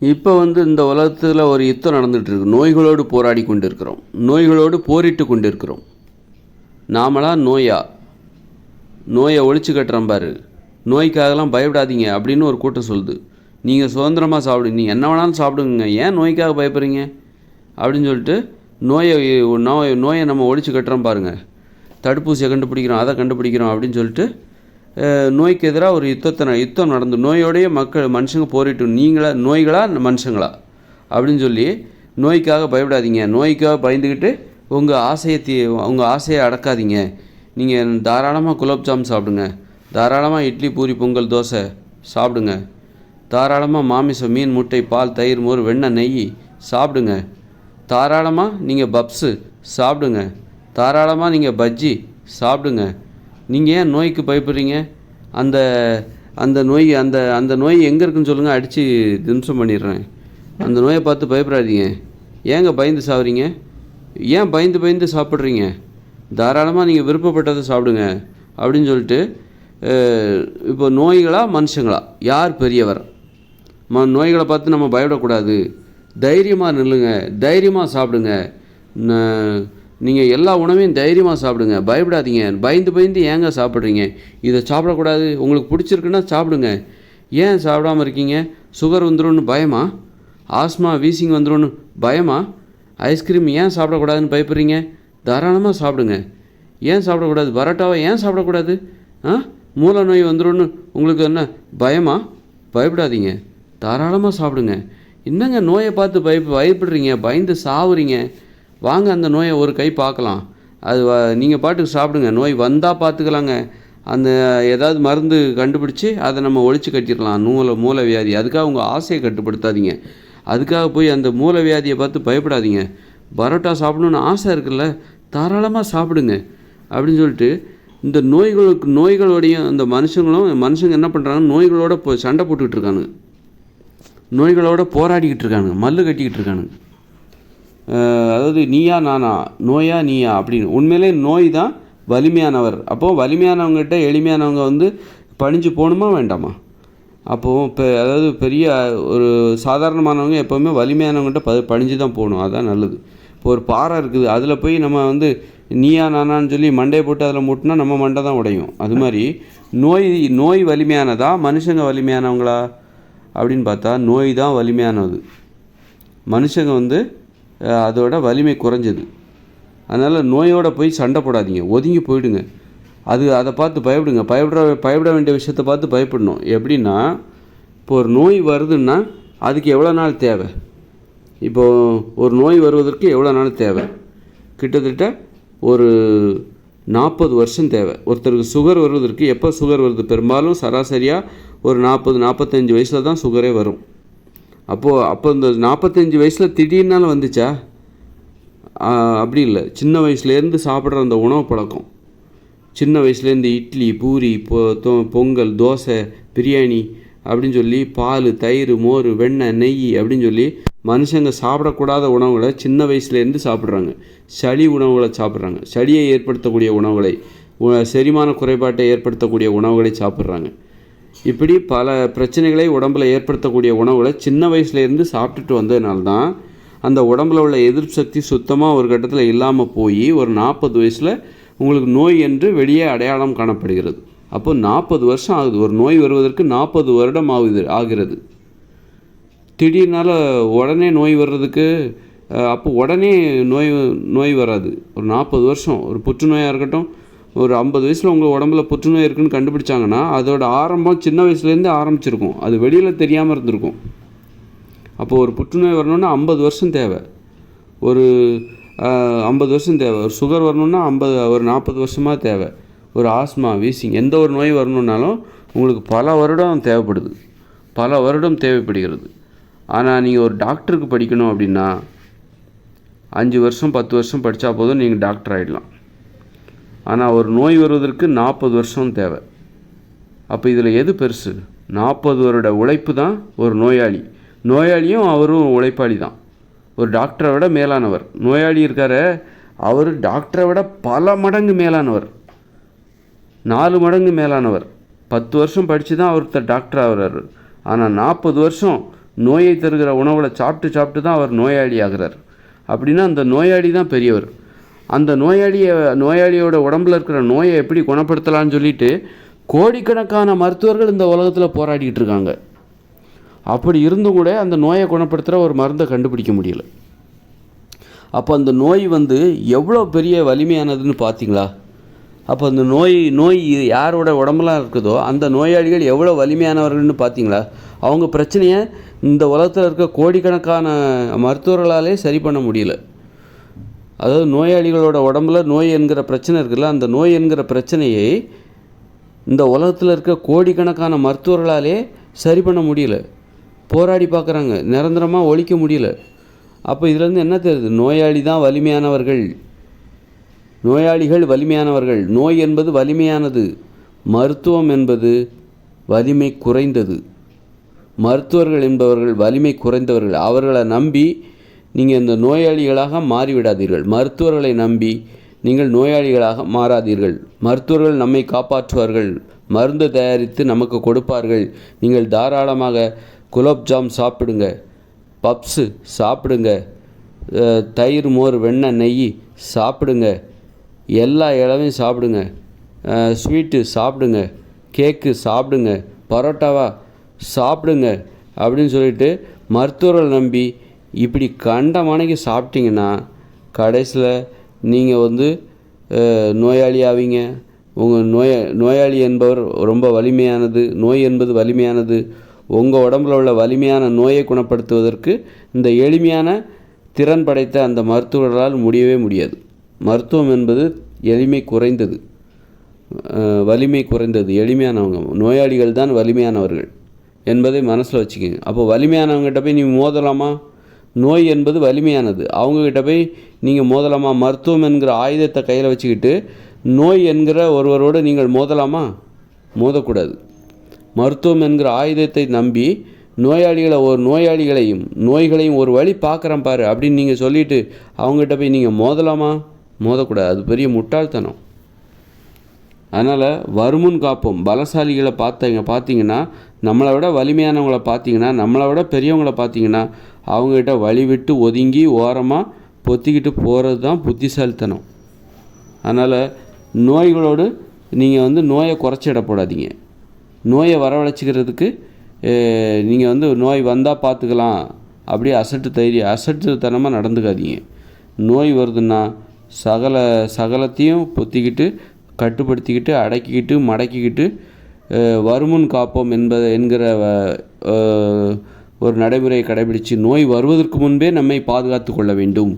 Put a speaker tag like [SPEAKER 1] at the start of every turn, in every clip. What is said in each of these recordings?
[SPEAKER 1] இப்போ வந்து இந்த உலகத்தில் ஒரு யுத்தம் நடந்துகிட்ருக்கு நோய்களோடு போராடி கொண்டு இருக்கிறோம் நோய்களோடு போரிட்டு கொண்டிருக்கிறோம். நாமளாக நாமளா நோயா? நோயை ஒழிச்சு கட்டுறோம் பாரு. நோய்க்காகலாம் பயப்படாதீங்க அப்படின்னு ஒரு கூட்டம் சொல்லுது. நீங்கள் சுதந்திரமாக சாப்பிடுங்க நீங்கள் என்ன வேணாலும் சாப்பிடுங்க ஏன் நோய்க்காக பயப்படுறீங்க? அப்படின்னு சொல்லிட்டு நோயை நோய் நோயை நம்ம ஒழிச்சு கட்டுறோம் பாருங்கள் தடுப்பூசியை கண்டுபிடிக்கிறோம் அதை கண்டுபிடிக்கிறோம் அப்படின்னு சொல்லிட்டு நோய்க்கு எதிராக ஒரு யுத்தத்தை யுத்தம் நடந்து நோயோடைய மக்கள் மனுஷங்க போரிட்டு நீங்களா நோய்களா மனுஷங்களா? அப்படின்னு சொல்லி நோய்க்காக பயப்படாதீங்க. நோய்க்காக பயந்துக்கிட்டு உங்கள் ஆசையை தீ உங்கள் ஆசையை அடக்காதீங்க. நீங்கள் தாராளமாக குலோப்ஜாம் சாப்பிடுங்க. தாராளமாக இட்லி பூரி பொங்கல் தோசை சாப்பிடுங்க. தாராளமாக மாமிசம் மீன் முட்டை பால் தயிர் மோர் வெண்ணெய் நெய் சாப்பிடுங்க. தாராளமாக நீங்கள் பப்ஸு சாப்பிடுங்க. தாராளமாக நீங்கள் பஜ்ஜி சாப்பிடுங்க. நீங்கள் ஏன் நோய்க்கு பயப்படுறீங்க? அந்த அந்த நோய் அந்த அந்த நோய் எங்கே இருக்குன்னு சொல்லுங்கள் அடித்து திம்சம் பண்ணிடுறேன். அந்த நோயை பார்த்து பயப்படாதீங்க. ஏங்க பயந்து சாப்பிட்றீங்க ஏன் பயந்து பயந்து சாப்பிட்றீங்க? தாராளமாக நீங்கள் விருப்பப்பட்டதை சாப்பிடுங்க. அப்படின்னு சொல்லிட்டு இப்போ நோய்களா மனுஷங்களா? யார் பெரியவர்? ம நோய்களை பார்த்து நம்ம பயப்படக்கூடாது. தைரியமாக நில்லுங்க. தைரியமாக சாப்பிடுங்க. நீங்கள் எல்லா உணவையும் தைரியமாக சாப்பிடுங்க. பயப்படாதீங்க. பயந்து பயந்து ஏங்க சாப்பிட்றீங்க? இதை சாப்பிடக்கூடாது. உங்களுக்கு பிடிச்சிருக்குன்னா சாப்பிடுங்க. ஏன் சாப்பிடாம இருக்கீங்க? சுகர் வந்துடும்னு பயமா? ஆஸ்மா வீசிங் வந்துடும்னு பயமா? ஐஸ்கிரீம் ஏன் சாப்பிடக்கூடாதுன்னு பயப்படுறீங்க? தாராளமாக சாப்பிடுங்க. ஏன் சாப்பிடக்கூடாது? பரோட்டாவை ஏன் சாப்பிடக்கூடாது? ஆ? மூல நோய் வந்துடும்னு உங்களுக்கு என்ன பயமா? பயப்படாதீங்க. தாராளமாக சாப்பிடுங்க. என்னங்க நோயை பார்த்து பய பயப்படுறீங்க? பயந்து சாவுறீங்க? வாங்க அந்த நோயை ஒரு கை பார்க்கலாம். அது நீங்கள் பாட்டுக்கு சாப்பிடுங்க. நோய் வந்தால் பார்த்துக்கலாங்க. அந்த ஏதாவது மருந்து கண்டுபிடிச்சி அதை நம்ம ஒழிச்சு கட்டிடலாம். நூலை மூல வியாதி. அதுக்காக உங்கள் ஆசையை கட்டுப்படுத்தாதீங்க. அதுக்காக போய் அந்த மூல வியாதியை பார்த்து பயப்படாதீங்க. பரோட்டா சாப்பிடணுன்னு ஆசை இருக்குல்ல? தாராளமாக சாப்பிடுங்க. அப்படின்னு சொல்லிட்டு இந்த நோய்களுக்கு நோய்களோடையும் அந்த மனுஷங்களும் மனுஷங்க என்ன பண்ணுறாங்க நோய்களோட சண்டை போட்டுக்கிட்டு இருக்கானுங்க. நோய்களோட போராடிக்கிட்டு இருக்கானுங்க. மல்லு கட்டிக்கிட்டு இருக்கானுங்க. அதாவது நீயா நானா நோயா நீயா அப்படின்னு. உண்மையிலே நோய் தான் வலிமையானவர். அப்போது வலிமையானவங்ககிட்ட எளிமையானவங்க வந்து பணிஞ்சு போகணுமா வேண்டாமா? அப்போது இப்போ அதாவது பெரிய ஒரு சாதாரணமானவங்க எப்போவுமே வலிமையானவங்ககிட்ட ப பணிஞ்சு தான் போகணும். அதுதான் நல்லது. இப்போ ஒரு பாறை இருக்குது. அதில் போய் நம்ம வந்து நீயா நானான்னு சொல்லி மண்டையை போட்டு அதில் முட்டினா நம்ம மண்டை தான் உடையும். அது மாதிரி நோய் நோய் வலிமையானதா மனுஷங்க வலிமையானவங்களா அப்படின்னு பார்த்தா நோய் தான் வலிமையானது. மனுஷங்க வந்து அதோட வலிமை குறைஞ்சது. அதனால் நோயோடு போய் சண்டை போடாதீங்க. ஒதுங்கி போயிடுங்க. அது அதை பார்த்து பயப்படுங்க. பயப்பட பயப்பட வேண்டிய விஷயத்தை பார்த்து பயப்படணும். எப்படின்னா இப்போ ஒரு நோய் வருதுன்னா அதுக்கு எவ்வளோ நாள் தேவை? இப்போ ஒரு நோய் வருவதற்கு எவ்வளோ நாள் தேவை? கிட்டத்தட்ட ஒரு நாற்பது வருஷம் தேவை. ஒருத்தருக்கு சுகர் வருவதற்கு எப்போ சுகர் வருது? பெரும்பாலும் சராசரியாக ஒரு நாற்பது நாற்பத்தஞ்சு வயசில் தான் சுகரே வரும். அப்போது அப்போ இந்த நாற்பத்தஞ்சு வயசில் திடீர்னால வந்துச்சா? அப்படி இல்லை. சின்ன வயசுலேருந்து சாப்பிட்ற அந்த உணவு பழக்கம். சின்ன வயசுலேருந்து இட்லி பூரி பொ பொங்கல் தோசை பிரியாணி அப்படின்னு சொல்லி பால் தயிர் மோர் வெண்ணெய் நெய் அப்படின்னு சொல்லி மனுஷங்க சாப்பிடக்கூடாத உணவுகளை சின்ன வயசுலேருந்து சாப்பிட்றாங்க. சளி உணவுகளை சாப்பிட்றாங்க. சளியை ஏற்படுத்தக்கூடிய உணவுகளை செரிமான குறைபாட்டை ஏற்படுத்தக்கூடிய உணவுகளை சாப்பிட்றாங்க. இப்படி பல பிரச்சனைகளை உடம்புல ஏற்படுத்தக்கூடிய உணவுகளை சின்ன வயசுலேருந்து சாப்பிட்டுட்டு வந்ததுனால தான் அந்த உடம்புல உள்ள எதிர்ப்பு சக்தி சுத்தமாக ஒரு கட்டத்தில் இல்லாமல் போய் ஒரு நாற்பது வயசில் உங்களுக்கு நோய் என்று வெளியே அடையாளம் காணப்படுகிறது. அப்போ நாற்பது வருஷம் ஆகுது. ஒரு நோய் வருவதற்கு நாற்பது வருடம் ஆகுது ஆகிறது. திடீர்னால உடனே நோய் வர்றதுக்கு அப்போ உடனே நோய் நோய் வராது. ஒரு நாற்பது வருஷம். ஒரு புற்றுநோயாக இருக்கட்டும் ஒரு ஐம்பது வயசில் உங்கள் உடம்புல புற்றுநோய் இருக்குன்னு கண்டுபிடிச்சாங்கன்னா அதோட ஆரம்பம் சின்ன வயசுலேருந்து ஆரம்பிச்சிருக்கும். அது வெளியில் தெரியாமல் இருந்திருக்கும். அப்போது ஒரு புற்றுநோய் வரணுன்னா ஐம்பது வருஷம் தேவை. ஒரு ஐம்பது வருஷம் தேவை. ஒரு சுகர் வரணுன்னா ஐம்பது ஒரு நாற்பது வருஷமாக தேவை. ஒரு ஆஸ்மா வீசிங் எந்த ஒரு நோய் வரணுன்னாலும் உங்களுக்கு பல வருடம் தேவைப்படுது. பல வருடம் தேவைப்படுகிறது. ஆனால் நீங்கள் ஒரு டாக்டருக்கு படிக்கணும் அப்படின்னா அஞ்சு வருஷம் பத்து வருஷம் படித்தா போதும் நீங்கள் டாக்டர் ஆகிடலாம் ஆனால் ஒரு நோய் வருவதற்கு நாற்பது வருஷம் தேவை. அப்போ இதில் எது பெருசு? நாற்பது வருட உழைப்பு தான் ஒரு நோயாளி. நோயாளியும் அவரும் உழைப்பாளி தான். ஒரு டாக்டரை விட மேலானவர். நோயாளி இருக்கார் அவர் டாக்டரை விட பல மடங்கு மேலானவர். நாலு மடங்கு மேலானவர். பத்து வருஷம் படித்து தான் ஒருத்தர் டாக்டர் ஆகிறார். ஆனால் நாற்பது வருஷம் நோயை தருகிற உணவுகளை சாப்பிட்டு சாப்பிட்டு தான் அவர் நோயாளி ஆகிறார். அப்படின்னா அந்த நோயாளி தான் பெரியவர். அந்த நோயாளியை நோயாளியோட உடம்புல இருக்கிற நோயை எப்படி குணப்படுத்தலாம்னு சொல்லிட்டு கோடிக்கணக்கான மருத்துவர்கள் இந்த உலகத்தில் போராடிக்கிட்டு இருக்காங்க. அப்படி இருந்தும் கூட அந்த நோயை குணப்படுத்துகிற ஒரு மருந்தை கண்டுபிடிக்க முடியல. அப்போ அந்த நோய் வந்து எவ்வளோ பெரிய வலிமையானதுன்னு பார்த்தீங்களா அப்போ அந்த நோய் நோய் யாரோட உடம்புலாம் இருக்குதோ அந்த நோயாளிகள் எவ்வளோ வலிமையானவர்கள்னு பார்த்தீங்களா அவங்க பிரச்சனையை இந்த உலகத்தில் இருக்க கோடிக்கணக்கான மருத்துவர்களாலே சரி பண்ண முடியல. அதாவது நோயாளிகளோட உடம்புல நோய் என்கிற பிரச்சனை இருக்குல்ல அந்த நோய் என்கிற பிரச்சனையை இந்த உலகத்தில் இருக்க கோடிக்கணக்கான மருத்துவர்களாலே சரி பண்ண முடியல. போராடி பார்க்குறாங்க. நிரந்தரமாக ஒழிக்க முடியல. அப்போ இதுலேருந்து என்ன தெரியுது? நோயாளி தான் வலிமையானவர்கள். நோயாளிகள் வலிமையானவர்கள். நோய் என்பது வலிமையானது. மருத்துவம் என்பது வலிமை குறைந்தது. மருத்துவர்கள் என்பவர்கள் வலிமை குறைந்தவர்கள். அவர்களை நம்பி நீங்கள் இந்த நோயாளிகளாக மாறிவிடாதீர்கள். மருத்துவர்களை நம்பி நீங்கள் நோயாளிகளாக மாறாதீர்கள். மருத்துவர்கள் நம்மை காப்பாற்றுவார்கள். மருந்து தயாரித்து நமக்கு கொடுப்பார்கள். நீங்கள் தாராளமாக குலோப்ஜாம் சாப்பிடுங்க. பப்ஸு சாப்பிடுங்க. தயிர் மோர் வெண்ணெய் நெய் சாப்பிடுங்க. எல்லா இளவையும் சாப்பிடுங்க. ஸ்வீட்டு சாப்பிடுங்க. கேக்கு சாப்பிடுங்க. பரோட்டாவா சாப்பிடுங்க. அப்படின்னு சொல்லிட்டு மருத்துவர்கள் நம்பி இப்படி கண்ட மனைக்கு சாப்பிட்டீங்கன்னா கடைசியில் நீங்கள் வந்து நோயாளி ஆவீங்க உங்கள் நோய நோயாளி என்பவர் ரொம்ப வலிமையானது நோய் என்பது வலிமையானது. உங்கள் உடம்புல உள்ள வலிமையான நோயை குணப்படுத்துவதற்கு இந்த எளிமையான திறன் படைத்த அந்த மருத்துவர்களால் முடியவே முடியாது. மருத்துவம் என்பது எளிமை குறைந்தது. வலிமை குறைந்தது. எளிமையானவங்க நோயாளிகள் தான் வலிமையானவர்கள் என்பதை மனசில் வச்சுக்கோங்க. அப்போ வலிமையானவங்ககிட்ட போய் நீ மோதலாமா? நோய் என்பது வலிமையானது. அவங்கக்கிட்ட போய் நீங்கள் மோதலாமா? மருத்துவம் என்கிற ஆயுதத்தை கையில் வச்சுக்கிட்டு நோய் என்கிற ஒருவரோடு நீங்கள் மோதலாமா? மோதக்கூடாது. மருத்துவம் என்கிற ஆயுதத்தை நம்பி நோயாளிகளை ஒரு நோயாளிகளையும் நோய்களையும் ஒரு வழி பார்க்குறேன் பாரு அப்படின்னு நீங்கள் சொல்லிட்டு அவங்ககிட்ட போய் நீங்கள் மோதலாமா? மோதக்கூடாது. அது பெரிய முட்டாள்தனம். அதனால் வருமுன் காப்போம். பலசாலிகளை பார்த்தீங்க பார்த்தீங்கன்னா நம்மளை விட வலிமையானவங்கள பார்த்தீங்கன்னா நம்மளை விட பெரியவங்கள பார்த்தீங்கன்னா அவங்ககிட்ட வழி விட்டு ஒதுங்கி ஓரமாக பொத்திக்கிட்டு போகிறது தான் புத்திசாலித்தனம். அதனால் நோய்களோடு நீங்கள் வந்து நோயை குறைச்சிட போடாதீங்க நோயை வரவழைச்சிக்கிறதுக்கு நீங்கள் வந்து நோய் வந்தால் பார்த்துக்கலாம் அப்படியே அசட்டு தைரியம் அசட்டுத்தனமாக நடந்துக்காதீங்க. நோய் வருதுன்னா சகல சகலத்தையும் பொத்திக்கிட்டு கட்டுப்படுத்திக்கிட்டு அடக்கிக்கிட்டு மடக்கிக்கிட்டு வருமுன் காப்போம் என்பது என்கிற ஒரு நடைமுறையை கடைபிடித்து நோய் வருவதற்கு முன்பே நம்மை பாதுகாத்து கொள்ள வேண்டும்.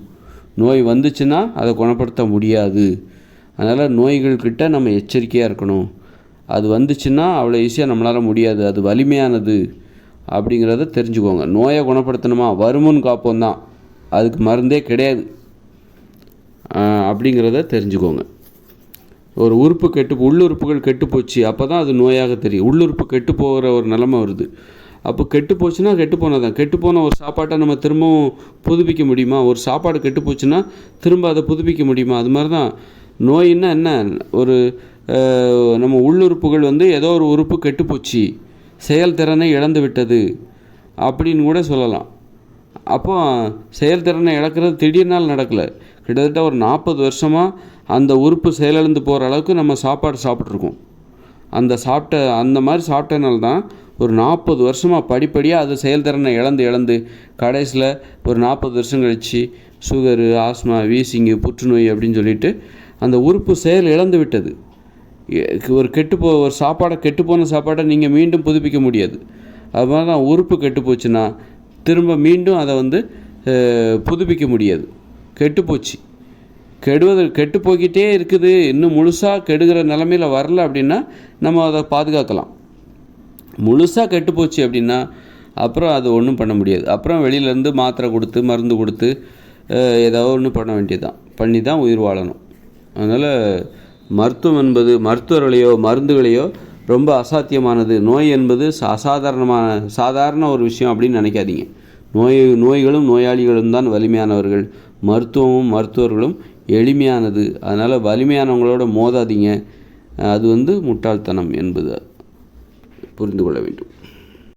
[SPEAKER 1] நோய் வந்துச்சுன்னா அதை குணப்படுத்த முடியாது. அதனால் நோய்கள்கிட்ட நம்ம எச்சரிக்கையாக இருக்கணும். அது வந்துச்சுன்னா அவ்வளோ ஈஸியாக நம்மளால் முடியாது. அது வலிமையானது அப்படிங்கிறத தெரிஞ்சுக்கோங்க. நோயை குணப்படுத்தணுமா? வருமுன் காப்போம் தான். அதுக்கு மருந்தே கிடையாது. அப்படிங்கிறத தெரிஞ்சுக்கோங்க. ஒரு உறுப்பு கெட்டு உள்ளுறுப்புகள் கெட்டு போச்சு அப்போ தான் அது நோயாக தெரியும். உள்ளுறுப்பு கெட்டு போகிற ஒரு நிலமை வருது. அப்போ கெட்டு போச்சுன்னா கெட்டு போனதான் கெட்டு போன ஒரு சாப்பாட்டை நம்ம திரும்பவும் புதுப்பிக்க முடியுமா? ஒரு சாப்பாடு கெட்டு போச்சுன்னா திரும்ப அதை புதுப்பிக்க முடியுமா? அது மாதிரி தான் நோயின்னா என்ன? ஒரு நம்ம உள்ளுறுப்புகள் வந்து ஏதோ ஒரு உறுப்பு கெட்டு போச்சு. செயல்திறனை இழந்து விட்டது. அப்படின்னு கூட சொல்லலாம். அப்போ செயல்திறனை இழக்கிறது திடீர்னால் நடக்கலை. கிட்டத்தட்ட ஒரு நாற்பது வருஷமாக அந்த உறுப்பு செயலிழந்து போகிற அளவுக்கு நம்ம சாப்பாடு சாப்பிட்ருக்கோம் அந்த சாப்பிட்ட அந்த மாதிரி சாப்பிட்டனால தான் ஒரு நாற்பது வருஷமாக படிப்படியாக அது செயல்திறனை இழந்து இழந்து கடைசியில் ஒரு நாற்பது வருஷம் கழித்து சுகரு ஆஸ்மா வீசிங்கு புற்றுநோய் அப்படின்னு சொல்லிட்டு அந்த உறுப்பு செயல் இழந்து விட்டது. ஒரு கெட்டு போ ஒரு சாப்பாடை கெட்டு போன சாப்பாடை நீங்கள் மீண்டும் புதுப்பிக்க முடியாது. அது மாதிரி தான் உறுப்பு கெட்டு போச்சுன்னா திரும்ப மீண்டும் அதை வந்து புதுப்பிக்க முடியாது. கெட்டு போச்சு. கெடுவது கெட்டு போய்கிட்டே இருக்குது. இன்னும் முழுசாக கெடுகிற நிலமையில வரல அப்படின்னா நம்ம அதை பாதுகாக்கலாம். முழுசாக கெட்டு போச்சு அப்படின்னா அப்புறம் அது ஒன்றும் பண்ண முடியாது. அப்புறம் வெளியிலேருந்து மாத்திரை கொடுத்து மருந்து கொடுத்து ஏதாவது ஒன்று பண்ண வேண்டியதுதான். பண்ணி தான் உயிர் வாழணும். அதனால் மருத்துவம் என்பது மருத்துவர்களையோ மருந்துகளையோ ரொம்ப அசாத்தியமானது. நோய் என்பது அசாதாரணமான சாதாரண ஒரு விஷயம் அப்படின்னு நினைக்காதீங்க. நோய் நோய்களும் நோயாளிகளும் தான் வலிமையானவர்கள். மருத்துவமும் மருத்துவர்களும் எளிமையானது. அதனால் வலிமையானவங்களோட மோதாதீங்க. அது வந்து முட்டாள்தனம் என்பது. புரிந்து கொள்ள வேண்டும்.